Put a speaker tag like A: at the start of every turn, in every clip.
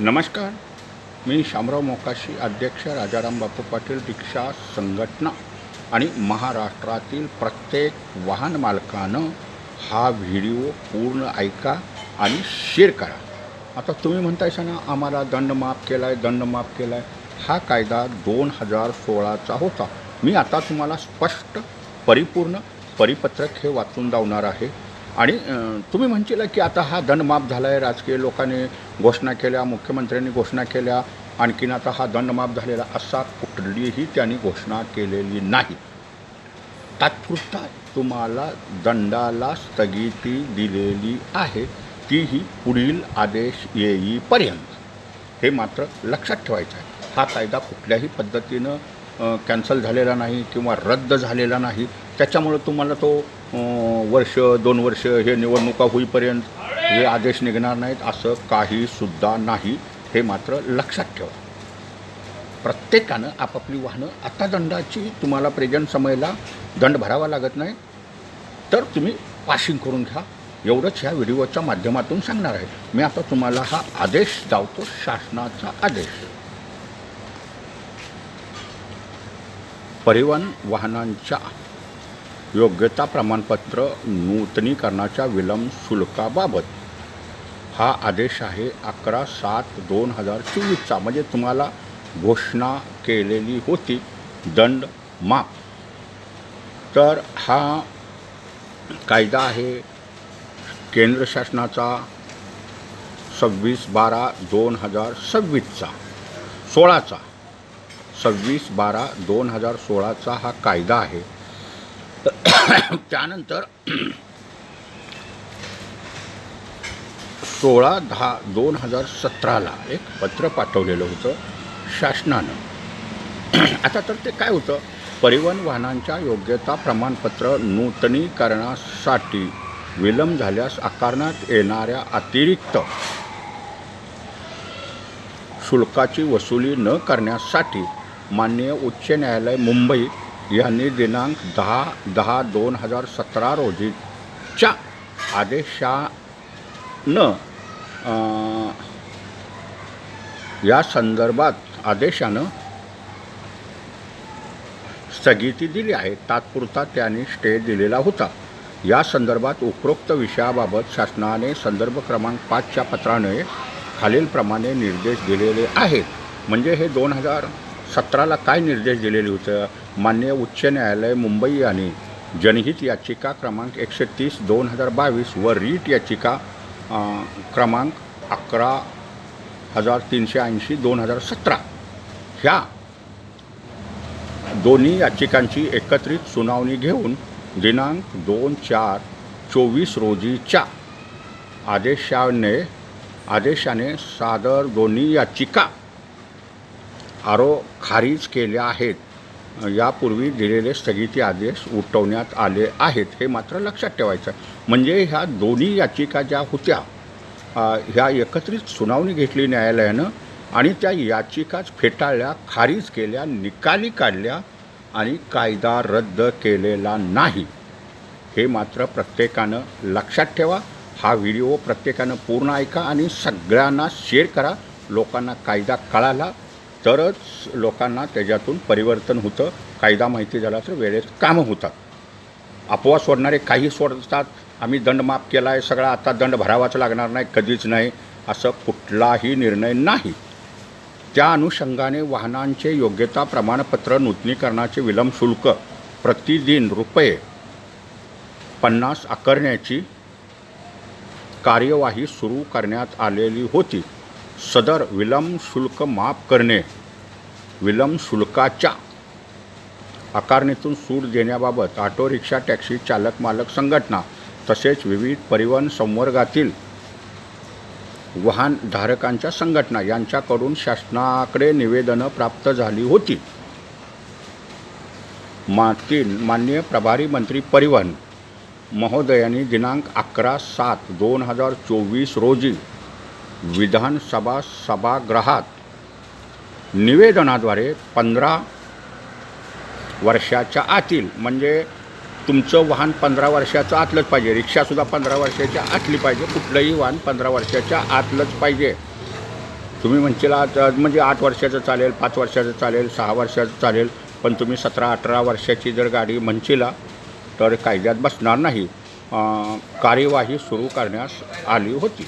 A: नमस्कार. मी शामराव मोकाशी अध्यक्ष राजाराम बापू पाटील रिक्षा संघटना आणि महाराष्ट्रातील प्रत्येक वाहन मालकानं हा व्हिडिओ पूर्ण ऐका आणि शेअर करा. आता तुम्ही म्हणतायसा ना आम्हाला दंड माफ केला आहे दंड माफ केला आहे हा कायदा दोन हजार सोळाचा होता. मी आता तुम्हाला स्पष्ट परिपूर्ण परिपत्रक हे वाचून दावणार आहे. आणि तुम्ही म्हणशील की आता हा दंड माफ झाला आहे राजकीय लोकांनी घोषणा केल्या मुख्यमंत्र्यांनी घोषणा केल्या. आणखीन आता हा दंड माफ झालेला असा कुठलीही त्यांनी घोषणा केलेली नाही. तात्पुरता तुम्हाला दंडाला स्थगिती दिलेली आहे तीही पुढील आदेश येईपर्यंत. हे मात्र लक्षात ठेवायचं आहे. हा कायदा कुठल्याही पद्धतीनं कॅन्सल झालेला नाही किंवा रद्द झालेला नाही. त्याच्यामुळं तुम्हाला तो वर्ष दोन वर्ष हे निवडणुका होईपर्यंत हे आदेश निघणार नाहीत असं काहीसुद्धा नाही. हे मात्र लक्षात ठेवा. प्रत्येकानं आपापली वाहनं आता दंडाची तुम्हाला प्रेझेंट समयला दंड भरावा लागत नाही तर तुम्ही पासिंग करून घ्या. एवढंच ह्या व्हिडिओच्या माध्यमातून सांगणार आहे. मी आता तुम्हाला हा आदेश जावतो शासनाचा आदेश. परिवहन वाहनांच्या योग्यता प्रमाणपत्र नूतनीकरणाच्या विलंब शुल्काबाबत हा आदेश आहे अकरा सात दोन हजार चोवीसचा. म्हणजे तुम्हाला घोषणा केलेली होती. दंड माफ. तर हा कायदा आहे. केंद्र शासनाचा सव्वीस बारा दोन हजार सव्वीसचा. सोळाचा. सव्वीस बारा दोन हजार सोळाचा हा कायदा आहे. त्यानंतर सोळा दहा दोन हजार सतराला एक पत्र पाठवलेलं होतं शासनानं. आता तर ते काय होतं? परिवहन वाहनांच्या योग्यता प्रमाणपत्र नूतनीकरणासाठी विलंब झाल्यास आकारण्यात येणाऱ्या अतिरिक्त शुल्काची वसुली न करण्यासाठी माननीय उच्च न्यायालय मुंबई यांनी दिनांक दहा दहा दोन हजार सतरा रोजीच्या आदेशानं या संदर्भात आदेशानं स्थगिती दिली आहे. तात्पुरता त्यांनी स्टे दिलेला होता. या संदर्भात उपरोक्त विषयाबाबत शासनाने संदर्भ क्रमांक पाचच्या पत्राने खालीलप्रमाणे निर्देश दिलेले आहेत. म्हणजे हे दोन हजार सतराला काय निर्देश दिलेले होतं? मान्य उच्च न्यायालय मुंबई यांनी जनहित याचिका क्रमांक एकशे तीस दोन हजार बावीस व रीट याचिका क्रमांक अकरा हजार तीनशे ऐंशी दोन हजार सतरा. ह्या दोन्ही याचिकांची एकत्रित सुनावणी घेऊन दिनांक दोन चार चोवीस रोजीच्या आदेशाने आदेशाने सादर दोन्ही याचिका आरो खारिज केल्या आहेत. यापूर्वी दिलेले स्थगिती आदेश उठवण्यात आले आहेत हे मात्र लक्षात ठेवायचं म्हणजे ह्या दोन्ही याचिका ज्या होत्या ह्या एकत्रित सुनावणी घेतली न्यायालयानं आणि त्या याचिकाच फेटाळल्या खारिज केल्या निकाली काढल्या आणि कायदा रद्द केलेला नाही. हे मात्र प्रत्येकानं लक्षात ठेवा. हा व्हिडिओ प्रत्येकानं पूर्ण ऐका आणि सगळ्यांना शेअर करा. लोकांना कायदा कळाला तरच लोकांना त्याच्यातून परिवर्तन होतं. कायदा माहिती झाला तर वेळेत कामं होतात. अफवा सोडणारे काही सोडतात. आम्ही दंड माफ केला आहे सगळा आता दंड भरावाच लागणार नाही कधीच नाही असं कुठलाही निर्णय नाही. त्या अनुषंगाने वाहनांचे योग्यता प्रमाणपत्र नूतनीकरणाचे विलंब शुल्क प्रतिदिन रुपये पन्नास आकारण्याची कार्यवाही सुरू करण्यात आलेली होती. सदर विलंब शुल्क माफ करणे विलंब शुल्काच्या आकारणीतून सूट देण्याबाबत ऑटो रिक्षा टॅक्सी चालक मालक संघटना तसेच विविध परिवहन संवर्गातील वाहनधारकांच्या संघटना यांच्याकडून शासनाकडे निवेदनं प्राप्त झाली होती. मातील माननीय प्रभारी मंत्री परिवहन महोदयांनी दिनांक अकरा सात दोन हजार चोवीस रोजी विधानसभा सभागृहात निवेदनाद्वारे पंधरा वर्षाच्या आतील म्हणजे तुमचं वाहन पंधरा वर्षाचं आतलंच पाहिजे. रिक्षासुद्धा पंधरा वर्षाच्या आतली पाहिजे. कुठलंही वाहन पंधरा वर्षाच्या आतलंच पाहिजे. तुम्ही म्हणशील आज म्हणजे आठ वर्षाचं चालेल पाच वर्षाचं चालेल सहा वर्षाचं चालेल पण तुम्ही सतरा अठरा वर्षाची जर गाडी म्हणशीला तर कायद्यात बसणार नाही. कार्यवाही सुरू करण्यास आली होती.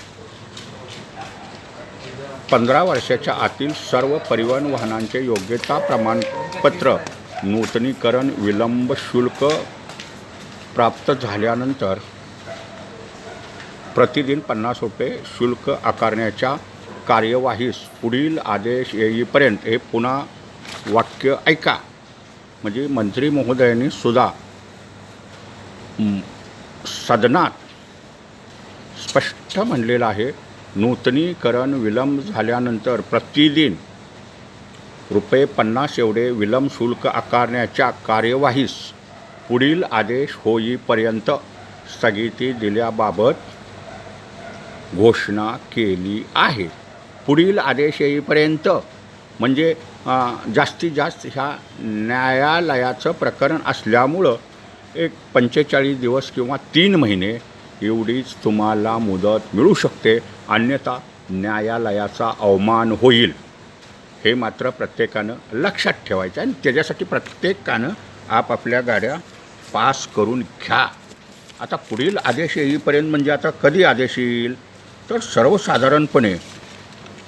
A: पंधरा वर्षाच्या आतील सर्व परिवहन वाहनांचे योग्यता प्रमाणपत्र नूतनीकरण विलंब शुल्क प्राप्त झाल्यानंतर प्रतिदिन पन्नास रुपये शुल्क आकारण्याच्या कार्यवाहीस पुढील आदेश येईपर्यंत हे पुन्हा वाक्य ऐका. म्हणजे मंत्री महोदयांनी सुद्धा सदनात स्पष्ट म्हणलेलं आहे नूतनीकरण विलंब झाल्यानंतर प्रतिदिन रुपये पन्नास एवढे विलंब शुल्क आकारण्याच्या कार्यवाहीस पुढील आदेश होईपर्यंत स्थगिती दिल्याबाबत घोषणा केली आहे. पुढील आदेश येईपर्यंत म्हणजे जास्तीत जास्त ह्या न्यायालयाचं प्रकरण असल्यामुळं एक पंचेचाळीस दिवस किंवा तीन महिने एवढीच तुम्हाला मुदत मिळू शकते. अन्यथा न्यायालयाचा अवमान होईल. हे मात्र प्रत्येकानं लक्षात ठेवायचं आणि त्याच्यासाठी प्रत्येकानं आपापल्या गाड्या पास करून घ्या. आता पुढील आदेश येईपर्यंत म्हणजे आता कधी आदेश येईल? तर सर्वसाधारणपणे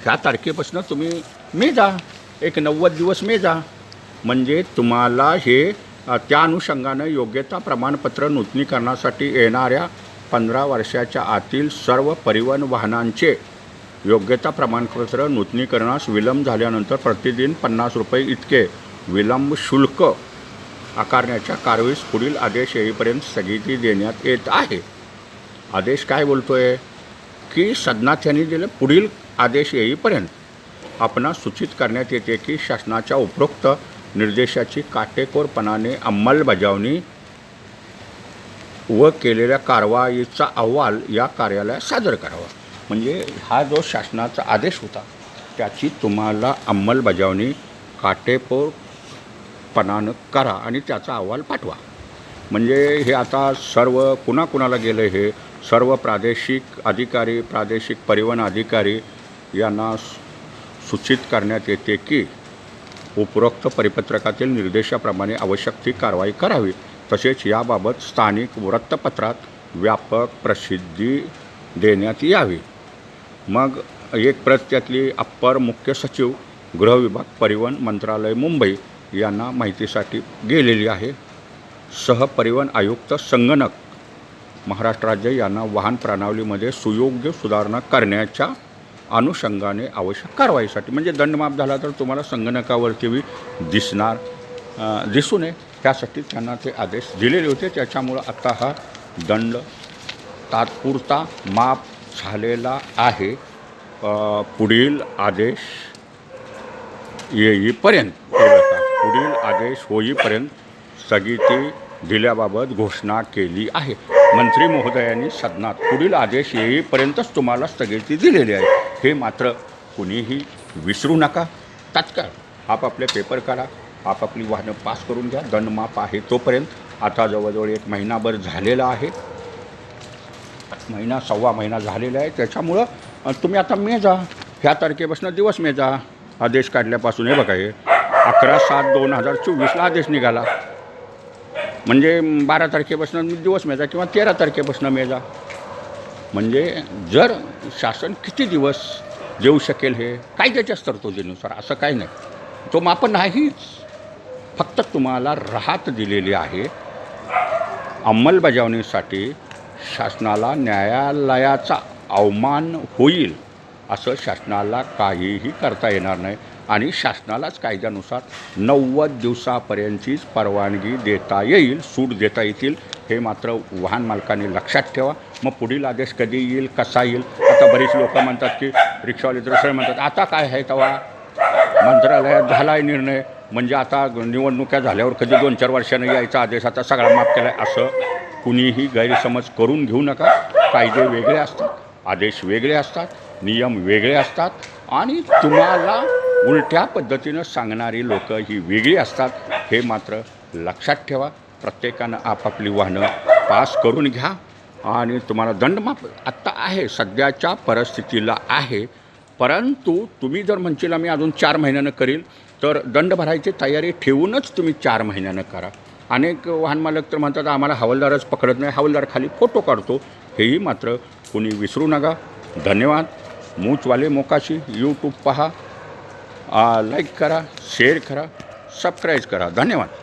A: ह्या तारखेपासून तुम्ही मे जा. एक नव्वद दिवस मे जा. म्हणजे तुम्हाला हे त्या अनुषंगानं योग्यता प्रमाणपत्र नूतनीकरणासाठी येणाऱ्या पंधरा वर्षाच्या आतील सर्व परिवहन वाहनांचे योग्यता प्रमाणपत्र नूतनीकरणास विलंब झाल्यानंतर प्रतिदिन पन्नास रुपये इतके विलंब शुल्क आकारण्याच्या कारवाईस पुढील आदेश येईपर्यंत स्थगिती देण्यात येत आहे. आदेश काय बोलतोय? की सदनाथ यांनी दिलं पुढील आदेश येईपर्यंत आपणास सूचित करण्यात येते की शासनाच्या उपरोक्त निर्देशाची काटेकोरपणाने अंमलबजावणी व केलेल्या कारवाईचा अहवाल या कार्यालयात सादर करावा. म्हणजे हा जो शासनाचा आदेश होता त्याची तुम्हाला अंमलबजावणी काटेकोरपणानं करा आणि त्याचा अहवाल पाठवा. म्हणजे हे आता सर्व कुणाकुणाला गेलं हे? सर्व प्रादेशिक अधिकारी प्रादेशिक परिवहन अधिकारी यांना सूचित करण्यात येते की उपरोक्त परिपत्रकातील निर्देशाप्रमाणे आवश्यक ती कारवाई करावी. तसेच याबाबत स्थानिक वृत्तपत्रात व्यापक प्रसिद्धी देण्यात यावी. मग एक प्रत त्यातली अप्पर मुख्य सचिव गृहविभाग परिवहन मंत्रालय मुंबई यांना माहितीसाठी गेलेली आहे. सहपरिवहन आयुक्त संगणक महाराष्ट्र राज्य यांना वाहन प्रणालीमध्ये सुयोग्य सुधारणा करण्याच्या अनुषंगाने आवश्यक कारवाईसाठी म्हणजे दंडमाप झाला तर तुम्हाला संगणकावरती बी दिसणार दिसू नये. त्यासाठी त्यांना ते आदेश दिलेले होते. त्याच्यामुळं आता हा दंड तात्पुरता माप झालेला आहे. पुढील आदेश येईपर्यंत पुढील आदेश होईपर्यंत स्थगिती दिल्याबाबत घोषणा केली आहे. मंत्री महोदयांनी सदनात पुढील आदेश येईपर्यंतच तुम्हाला स्थगिती दिलेली आहे. हे मात्र कुणीही विसरू नका. तात्काळ आपापले पेपर काढा. आपापली वाहनं पास करून घ्या. दंडमाप आहे तोपर्यंत. आता जवळजवळ एक महिनाभर झालेला आहे. महिना सव्वा महिना झालेला आहे. त्याच्यामुळं तुम्ही आता मे जा. ह्या तारखेपासून दिवस मे जा. आदेश काढल्यापासून हे बघा हे. अकरा सात दोन हजार चोवीसला आदेश निघाला. म्हणजे बारा तारखेपासून दिवस मेजा किंवा तेरा तारखेपासून मेजा म्हणजे जर शासन किती दिवस देऊ शकेल हे कायद्याच्याच तरतुदीनुसार? असं काही नाही. तो माप नाहीच. फक्त तुम्हाला राहत दिलेली आहे अंमलबजावणीसाठी शासनाला न्यायालयाचा अवमान होईल असं शासनाला काहीही करता येणार नाही. आणि शासनालाच कायद्यानुसार नव्वद दिवसापर्यंतचीच परवानगी देता येईल सूट देता येतील हे मात्र वाहन मालकाने लक्षात ठेवा. मग पुढील आदेश कधी येईल कसा येईल? आता बरीच लोक म्हणतात की रिक्षावाले दुसरे म्हणतात आता काय आहे तेव्हा मंत्रालयात झाला आहे निर्णय. म्हणजे आता निवडणुका झाल्यावर कधी दोन चार वर्षानं यायचा आदेश आता सगळा माफ केला आहे असं कुणीही गैरसमज करून घेऊ नका. कायदे वेगळे असतात आदेश वेगळे असतात नियम वेगळे असतात आणि तुम्हाला उलट्या पद्धतीनं सांगणारी लोकं ही वेगळी असतात हे मात्र लक्षात ठेवा. प्रत्येकानं आपापली वाहनं पास करून घ्या आणि तुम्हाला दंडमाप आत्ता आहे सध्याच्या परिस्थितीला आहे. परंतु तुम्ही जर म्हणशील मी अजून चार महिन्यानं करील तर दंड भरायची तयारी ठेवूनच तुम्ही चार महिन्यानं करा. अनेक वाहन मालक तर म्हणतात आम्हाला हवालदारच पकडत नाही हवालदार खाली फोटो काढतो. हेही मात्र कोणी विसरू नका. धन्यवाद. मूचवाले मोकाशी यूट्यूब पहा. लाईक करा शेअर करा सबस्क्राईब करा. धन्यवाद.